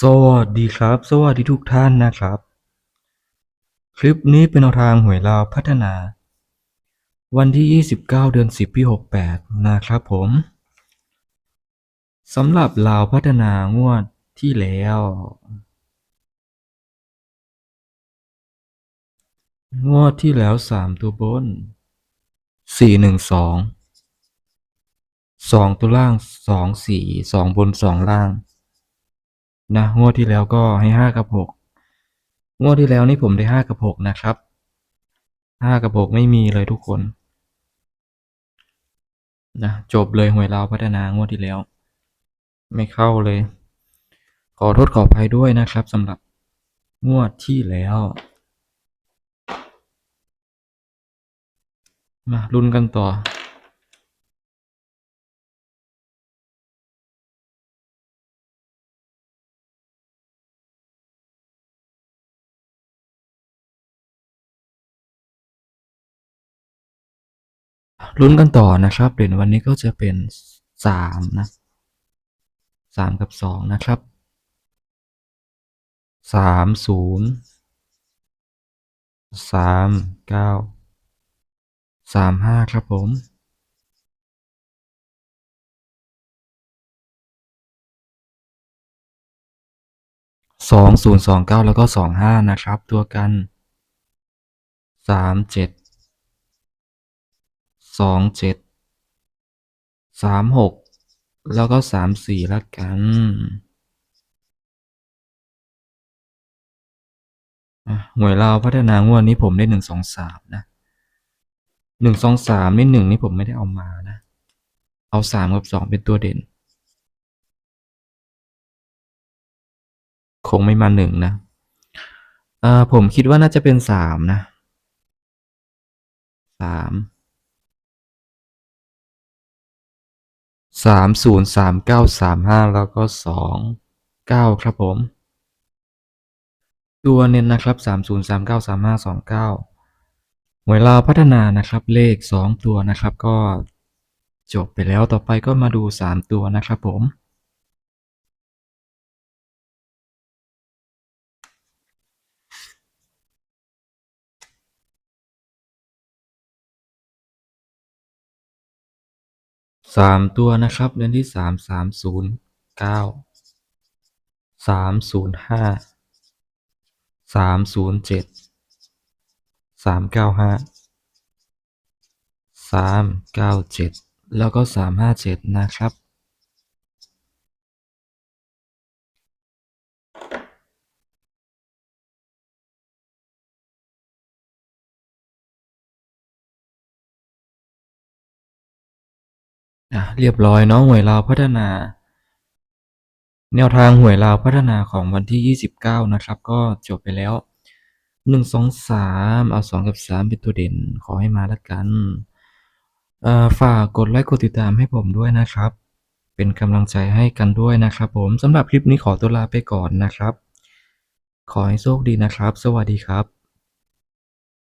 สวัสดีครับ สวัสดีทุกท่านนะครับ คลิปนี้เป็นแนวทางหวยลาวพัฒนา วันที่ 29 เดือน 10 ปี 68 นะครับผมสำหรับลาวพัฒนางวดที่แล้ว งวดที่แล้ว 3 ตัวบน 412 2 ตัวล่าง 2 4 2 บน 2 ล่าง นะงวดที่แล้วก็ให้ห้ากับหกงวดที่แล้วนี่ผมได้ห้ากับหกนะครับห้ากับหกไม่มีเลยทุกคนนะจบเลยหวยลาวพัฒนางวดที่แล้ว ไม่เข้าเลย ขอโทษขออภัยด้วยนะครับสำหรับงวดที่แล้วมาลุ้นกันต่อ ลุ้นกันต่อนะครับเหรียญวันนี้ก็จะเป็นสามนะสามกับสองนะครับสามศูนย์สามเก้าสามห้าครับผมสองศูนย์สองเก้าแล้วก็สองห้านะครับ ตัวกันสามเจ็ด สองเจ็ดสามหกแล้วก็สามสี่แล้วกันอะหวยลาพัฒนางวดนี้ผมได้หนึ่งสองสามนะหนึ่งสองสามนี่หนึ่งนี่ผมไม่ได้เอามานะ เอาสามกับสองเป็นตัวเด่น คงไม่มาหนึ่งนะอ่อผมคิดว่าน่าจะเป็นสามนะสาม สามศูนย์สามเก้าสามห้าแล้วก็สองเก้าครับผม ตัวเน้นนะครับสามศูนย์สามเก้าสามห้าสองเก้าเวลาพัฒนานะครับเลขสองตัวนะครับก็จบไปแล้วต่อไปก็มาดูสามตัวนะครับผม สามตัวนะครับ เดือนที่สามสามศูนย์เก้าสามศูนย์ห้าสามศูนย์เจ็ดสามเก้าห้าสามเก้าเจ็ดแล้วก็สามห้าเจ็ดนะครับ อะเรียบร้อยเนาะหวยลาวพัฒนา แนวทางหวยลาวพัฒนาของวันที่ 29 นะครับ ก็จบไปแล้ว 1 2 3 เอา 2 กับ 3 เป็นตัวเด่นขอให้มาแล้วกันฝากกดไลค์กดติดตามให้ผมด้วยนะครับ เป็นกำลังใจให้กันด้วยนะครับผมสำหรับคลิปนี้ขอตัวลาไปก่อนนะครับ ขอให้โชคดีนะครับ สวัสดีครับ